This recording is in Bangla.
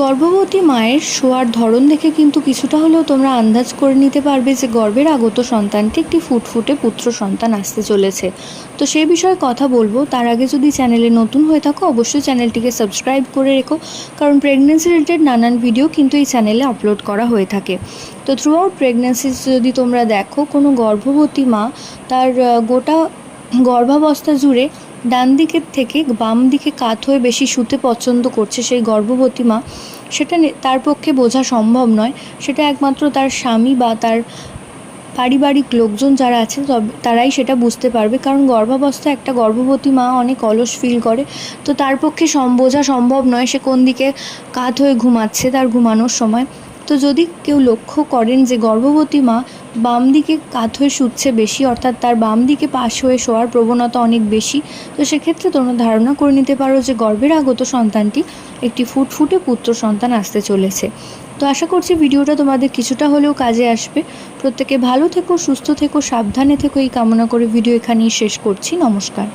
গর্ভবতী মায়ের শোয়ার ধরন দেখে কিন্তু কিছুটা হলেও তোমরা আন্দাজ করে নিতে পারবে যে গর্ভের আগত সন্তানটি একটি ফুটফুটে পুত্র সন্তান আসতে চলেছে। তো সেই বিষয়ে কথা বলব। তার আগে যদি চ্যানেলে নতুন হয়ে থাকো, অবশ্যই চ্যানেলটিকে সাবস্ক্রাইব করে রেখো, কারণ প্রেগনেন্সি রিলেটেড নানান ভিডিও কিন্তু এই চ্যানেলে আপলোড করা হয়ে থাকে। তো থ্রু আউট প্রেগনেন্সি যদি তোমরা দেখো, কোনো গর্ভবতী মা তার গোটা গর্ভাবস্থা জুড়ে ডান দিকের থেকে বাম দিকে কাত হয়ে বেশি শুতে পছন্দ করছে সেই গর্ভবতী মা, সেটা তার পক্ষে বোঝা সম্ভব নয়। সেটা একমাত্র তার স্বামী বা তার পারিবারিক লোকজন যারা আছে তারাই সেটা বুঝতে পারবে। কারণ গর্ভাবস্থায় একটা গর্ভবতী মা অনেক অলস ফিল করে। তো তার পক্ষে বোঝা সম্ভব নয় সে কোন দিকে কাত হয়ে ঘুমাচ্ছে তার ঘুমানোর সময়। তো যদি কেউ লক্ষ্য করেন যে গর্ভবতী মা বাম দিকে কাত হয়ে শুচ্ছে বেশি, অর্থাৎ তার বাম দিকে পাশ হয়ে শোয়ার প্রবণতা অনেক বেশি। তো সেক্ষেত্রে তোমরা ধারণা করে নিতে পারো যে গর্ভের আগত সন্তানটি একটি ফুটফুটে পুত্র সন্তান আসতে চলেছে। তো আশা করছি ভিডিওটা তোমাদের কিছুটা হলেও কাজে আসবে। প্রত্যেকে ভালো থেকো, সুস্থ থেকো, সাবধানে থেকো। এই কামনা করে ভিডিও এখানেই শেষ করছি। নমস্কার।